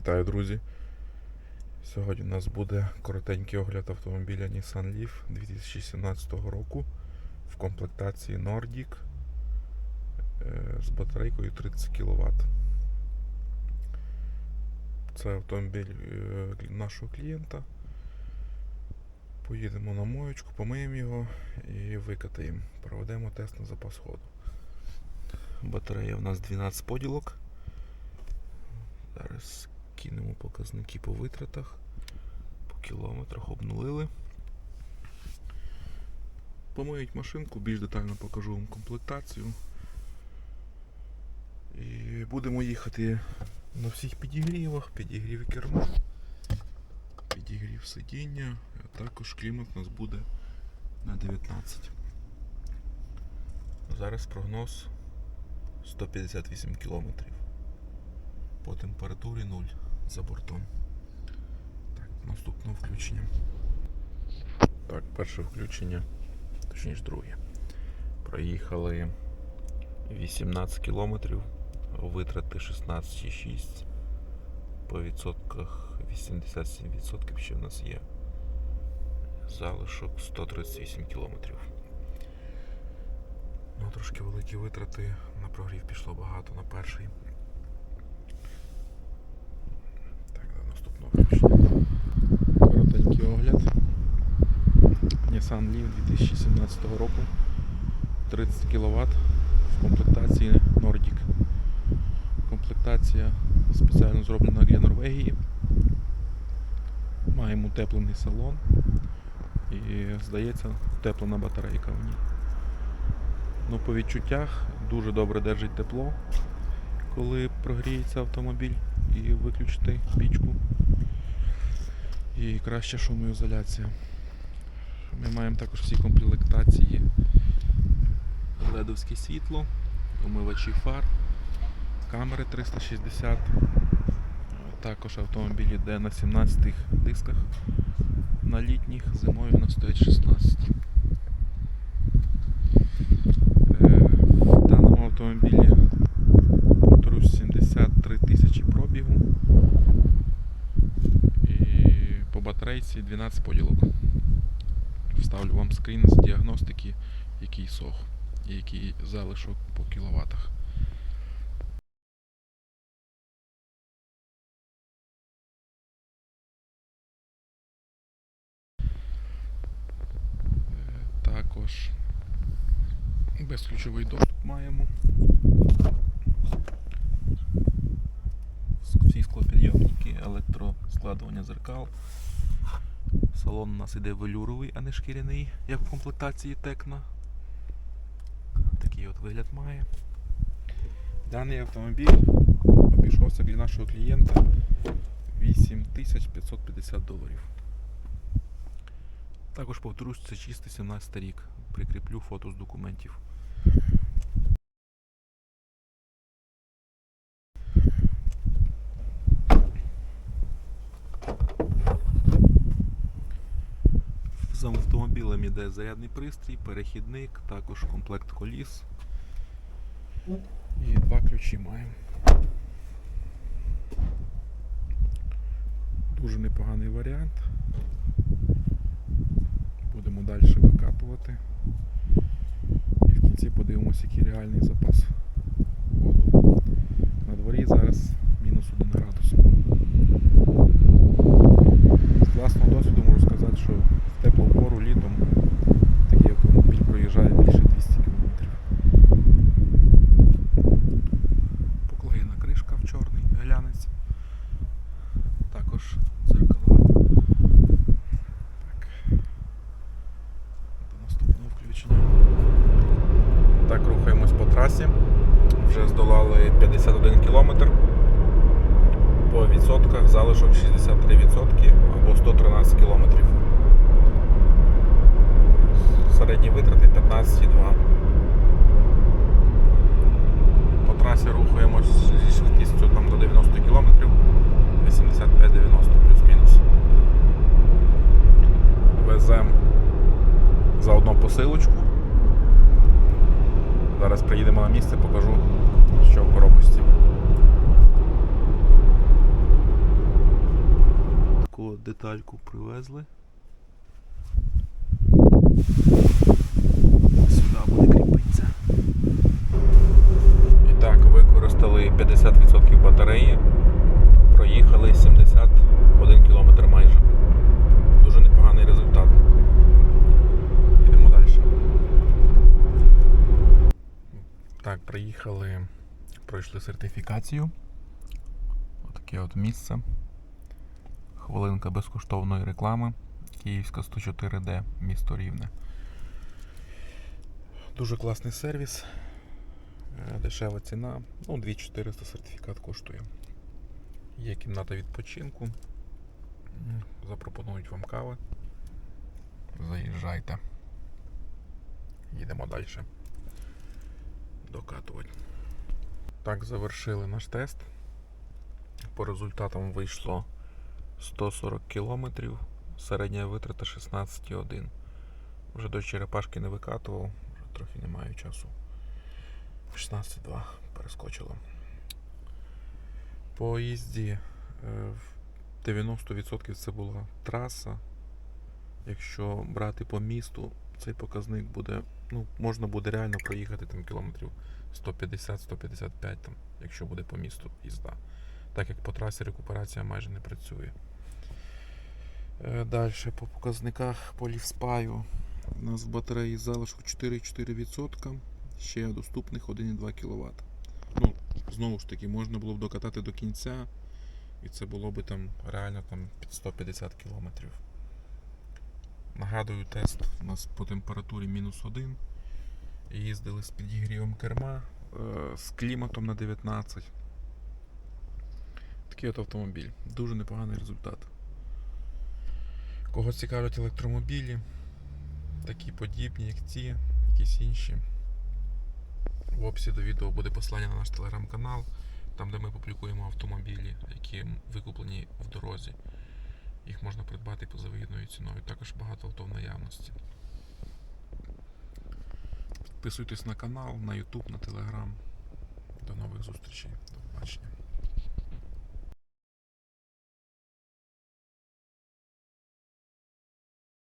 Вітаю, друзі! Сьогодні у нас буде коротенький огляд автомобіля Nissan Leaf 2017 року в комплектації Nordic е, з батарейкою 30 кВт. Це автомобіль е, нашого клієнта. Поїдемо на моєчку, помиємо його і викатаємо. Проведемо тест на запас ходу. Батарея у нас 12 поділок. Зараз кинемо показники по витратах. По кілометрах обнулили. Помиють машинку, більш детально покажу вам комплектацію. І будемо їхати на всіх підігрівах, підігрів керма, підігрів сидіння, а також клімат у нас буде на 19. Зараз прогноз 158 кілометрів по температурі 0 за бортом. Так, наступне включення. Так, перше включення, точніше друге. Проїхали 18 кілометрів, витрати 16,6. По відсотках 87% ще в нас є. Залишок 138 кілометрів. Ну, трошки великі витрати. На прогрів пішло багато на перший. Так, наступного. Коротенький огляд. Nissan Leaf 2017 року. 30 кВт в комплектації Nordic. Комплектація спеціально зроблена для Норвегії. Маємо утеплений салон і, здається, утеплена батарейка в ній. Ну, по відчуттях дуже добре держить тепло, коли прогріється автомобіль і виключити пічку. І краща шумоізоляція. Ми маємо також всі комплектації. Ледовське світло, умивачі фар, камери 360. Також автомобіль йде на 17 дисках на літніх, зимою на стоять 16. Е, В даному автомобілі повторюсь 73 тисячі пробігу і по батарейці 12 поділок. Вставлю вам скрін з діагностики, який сох і який залишок по кіловатах. Е, Також безключовий доступ маємо. Всі склопідйомники, електроскладування зеркал. Салон у нас іде велюровий, а не шкіряний, як в комплектації Текна. Такий от вигляд має. Даний автомобіль обійшовся для нашого клієнта 8550 доларів. Також повторюсь, це чистий 17 рік. Прикріплю фото з документів. З автомобілем іде зарядний пристрій, перехідник, також комплект коліс. І два ключі маємо. Дуже непоганий варіант. Будемо далі викапувати. І в кінці подивимося, який реальний запас воду. На дворі зараз мінус 1 градус. З власного досвіду можу сказати, що в теплу пору літом такий автомобіль проїжджає більше 200 км. Поклеєна кришка в чорний глянець. Також дзеркала. Так. До наступного включення. Так, рухаємось по трасі. Вже здолали 51 кілометр. По відсотках залишок 63% або 113 кілометрів. Середні витрати 15,2. По трасі рухаємось зі швидкістю там до 90 км, 85-90 плюс-мінус. Веземо заодно посилочку. Зараз приїдемо на місце, покажу, що в коробочці. Детальку привезли. Сюди буде кріпитися. І так, використали 50% батареї. Проїхали 71 км майже. Дуже непоганий результат. Йдемо далі. Так, приїхали, пройшли сертифікацію. Отаке от місце. Хвилинка безкоштовної реклами. Київська 104D, місто Рівне. Дуже класний сервіс. Е, Дешева ціна. Ну, 2400 сертифікат коштує. Є кімната відпочинку. Запропонують вам кави. Заїжджайте. Їдемо далі. Докатувати. Так, завершили наш тест. По результатам вийшло 140 кілометрів, середня витрата 16,1. Вже до Черепашки не викатував, вже трохи не маю часу. 16,2 перескочило. По їзді е, в 90% це була траса. Якщо брати по місту, цей показник буде, ну, можна буде реально проїхати там кілометрів 150-155, там, якщо буде по місту їзда. Так як по трасі рекуперація майже не працює. Далі по показниках по лівспаю. У нас в батареї залишок 4,4%, ще доступних 1,2 кВт. Ну, знову ж таки, можна було б докатати до кінця, і це було б там реально там під 150 км. Нагадую, тест у нас по температурі мінус 1. Їздили з підігрівом керма, е, з кліматом на 19. Такий от автомобіль. Дуже непоганий результат. Кого цікавлять електромобілі, такі подібні, як ці, якісь інші. В описі до відео буде посилання на наш телеграм-канал, там де ми публікуємо автомобілі, які викуплені в дорозі. Їх можна придбати поза вигідною ціною. Також багато авто в наявності. Підписуйтесь на канал, на YouTube, на Telegram. До нових зустрічей. До побачення.